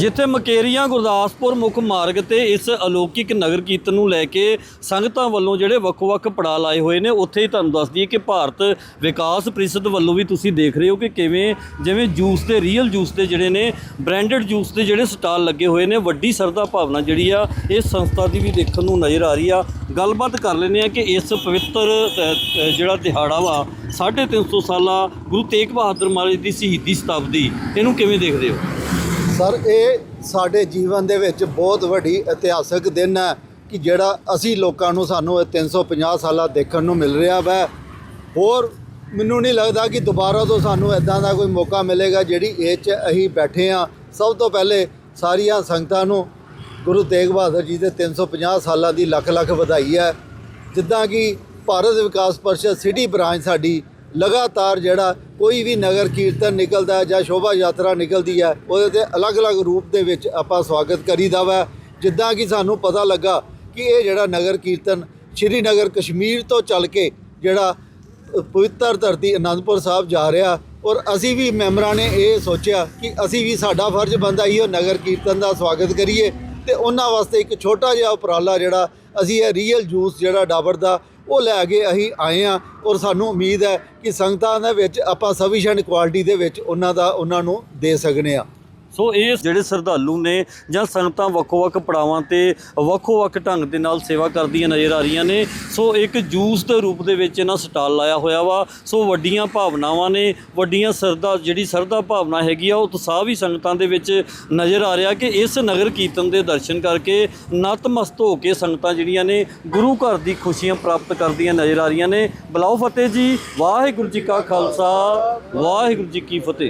ਜਿੱਥੇ ਮਕੇਰੀਆਂ, ਗੁਰਦਾਸਪੁਰ ਮੁੱਖ ਮਾਰਗ ਤੇ ਇਸ ਅਲੌਕਿਕ ਨਗਰ ਕੀਰਤਨ ਨੂੰ ਲੈ ਕੇ ਸੰਗਤਾਂ ਵੱਲੋਂ ਜਿਹੜੇ ਵੱਖ-ਵੱਖ ਪੜਾਅ ਲਾਏ ਹੋਏ ਨੇ, ਉੱਥੇ ਹੀ ਤੁਹਾਨੂੰ ਦੱਸ ਦਈਏ ਕਿ ਭਾਰਤ ਵਿਕਾਸ ਪ੍ਰੀਸ਼ਦ ਵੱਲੋਂ ਵੀ ਤੁਸੀਂ ਦੇਖ ਰਹੇ ਹੋ ਕਿ ਕਿਵੇਂ, ਜਿਵੇਂ ਜੂਸ ਦੇ ਰੀਅਲ ਜੂਸ ਦੇ ਜਿਹੜੇ ਨੇ ਬ੍ਰਾਂਡਡ ਜੂਸ ਦੇ ਜਿਹੜੇ ਸਟਾਲ ਲੱਗੇ ਹੋਏ ਨੇ, ਵੱਡੀ ਸਰਦਾ ਭਾਵਨਾ ਜਿਹੜੀ ਆ, ਇਸ ਸੰਸਥਾ ਦੀ ਵੀ ਦੇਖਣ ਨੂੰ ਨਜ਼ਰ ਆ ਰਹੀ ਆ। ਗੱਲਬਾਤ ਕਰ ਲੈਂਦੇ ਆ ਕਿ ਇਸ ਪਵਿੱਤਰ ਜਿਹੜਾ ਦਿਹਾੜਾ ਵਾ 350 ਸਾਲਾ ਗੁਰੂ ਤੇਗ ਬਹਾਦਰ ਮਹਾਰਾਜ ਦੀ ਸ਼ਹੀਦੀ ਸ਼ਤਾਬਦੀ, ਇਹਨੂੰ ਕਿਵੇਂ ਦੇਖਦੇ ਹੋ? ਸਰ ਇਹ ਸਾਡੇ ਜੀਵਨ ਦੇ ਵਿੱਚ ਬਹੁਤ ਵੱਡੀ ਇਤਿਹਾਸਕ ਦਿਨ ਹੈ ਕਿ ਜਿਹੜਾ ਅਸੀਂ ਲੋਕਾਂ ਨੂੰ ਸਾਨੂੰ ਇਹ 350 ਸਾਲਾਂ ਦੇਖਣ ਨੂੰ ਮਿਲ ਰਿਹਾ ਵੈ। ਹੋਰ ਮੈਨੂੰ ਨਹੀਂ ਲੱਗਦਾ ਕਿ ਦੁਬਾਰਾ ਤੋਂ ਸਾਨੂੰ ਇਦਾਂ ਦਾ ਕੋਈ ਮੌਕਾ ਮਿਲੇਗਾ ਜਿਹੜੀ ਏਜ 'ਚ ਅਸੀਂ ਬੈਠੇ ਆ ਸਭ ਤੋਂ ਪਹਿਲੇ ਸਾਰੀਆਂ ਸੰਗਤਾਂ ਨੂੰ ਗੁਰੂ ਤੇਗ ਬਹਾਦਰ ਜੀ ਦੇ 350 ਸਾਲਾਂ ਦੀ ਲੱਖ ਲੱਖ ਵਧਾਈ ਹੈ। ਜਿੱਦਾਂ ਕਿ ਭਾਰਤ ਵਿਕਾਸ ਪਰਿਸ਼ਦ ਸਿਟੀ ਬ੍ਰਾਂਚ ਸਾਡੀ ਲਗਾਤਾਰ ਜਿਹੜਾ ਕੋਈ ਵੀ ਨਗਰ ਕੀਰਤਨ ਨਿਕਲਦਾ ਜਾਂ ਸ਼ੋਭਾ ਯਾਤਰਾ ਨਿਕਲਦੀ ਹੈ, ਉਹਦੇ ਤੇ ਅਲੱਗ-ਅਲੱਗ ਰੂਪ ਦੇ ਵਿੱਚ ਆਪਾਂ ਸਵਾਗਤ ਕਰੀਦਾ ਵਾ। ਜਿੱਦਾਂ ਕਿ ਸਾਨੂੰ ਪਤਾ ਲੱਗਾ ਕਿ ਇਹ ਜਿਹੜਾ ਨਗਰ ਕੀਰਤਨ ਸ਼੍ਰੀਨਗਰ ਕਸ਼ਮੀਰ ਤੋਂ ਚੱਲ ਕੇ ਜਿਹੜਾ ਪਵਿੱਤਰ ਧਰਤੀ ਅਨੰਦਪੁਰ ਸਾਹਿਬ ਜਾ ਰਿਹਾ ਔਰ ਅਸੀਂ ਵੀ ਮੈਂਬਰਾਂ ਨੇ ਇਹ ਸੋਚਿਆ ਕਿ ਅਸੀਂ ਵੀ ਸਾਡਾ ਫਰਜ਼ ਬਣਦਾ ਹੀ ਉਹ ਨਗਰ ਕੀਰਤਨ ਦਾ ਸਵਾਗਤ ਕਰੀਏ ਤੇ ਉਹਨਾਂ ਵਾਸਤੇ ਇੱਕ ਛੋਟਾ ਜਿਹਾ ਉਪਰਾਲਾ ਜਿਹੜਾ ਅਸੀਂ ਇਹ ਰੀਅਲ ਜੂਸ ਜਿਹੜਾ ਡਾਬਰ ਦਾ, ਉਹ ਲੈ ਕੇ ਅਸੀਂ ਆਏ ਆ ਔਰ ਸਾਨੂੰ ਉਮੀਦ ਹੈ ਕਿ ਸੰਗਤਾਂ ਦੇ ਵਿੱਚ ਆਪਾਂ ਸਫੀਸ਼ੀਐਂਟ ਕੁਆਲਿਟੀ ਦੇ ਵਿੱਚ ਉਹਨਾਂ ਦਾ, ਉਹਨਾਂ ਨੂੰ ਦੇ ਸਕਨੇ ਆ ਸੋ ਇਹ ਜਿਹੜੇ ਸ਼ਰਧਾਲੂ ਨੇ ਜਾਂ ਸੰਗਤਾਂ ਵੱਖੋ-ਵੱਖ ਪੜਾਵਾਂ ਤੇ ਵੱਖੋ-ਵੱਖ ਢੰਗ ਦੇ ਨਾਲ ਸੇਵਾ ਕਰਦੀਆਂ ਨਜ਼ਰ ਆ ਰਹੀਆਂ ਨੇ, ਸੋ ਇੱਕ ਜੂਸ ਦੇ ਰੂਪ ਦੇ ਵਿੱਚ ਇਹਨਾਂ ਸਟਾਲ ਲਾਇਆ ਹੋਇਆ ਵਾ, ਸੋ ਵੱਡੀਆਂ ਭਾਵਨਾਵਾਂ ਨੇ, ਵੱਡੀਆਂ ਸਰਦਾ ਜਿਹੜੀ ਸਰਦਾ ਭਾਵਨਾ ਹੈਗੀ ਆ, ਉਹ ਉਤਸ਼ਾਹ ਵੀ ਸੰਗਤਾਂ ਦੇ ਵਿੱਚ ਨਜ਼ਰ ਆ ਰਿਹਾ ਕਿ ਇਸ ਨਗਰ ਕੀਰਤਨ ਦੇ ਦਰਸ਼ਨ ਕਰਕੇ ਨਤਮਸਤ ਹੋ ਕੇ ਸੰਗਤਾਂ ਜਿਹੜੀਆਂ ਨੇ ਗੁਰੂ ਘਰ ਦੀ ਖੁਸ਼ੀਆਂ ਪ੍ਰਾਪਤ ਕਰਦੀਆਂ ਨਜ਼ਰ ਆ ਰਹੀਆਂ ਨੇ। ਬਲਾਓ ਫਤਿਹ ਜੀ, ਵਾਹਿਗੁਰੂ ਜੀ ਕਾ ਖਾਲਸਾ, ਵਾਹਿਗੁਰੂ ਜੀ ਕੀ ਫਤਿਹ।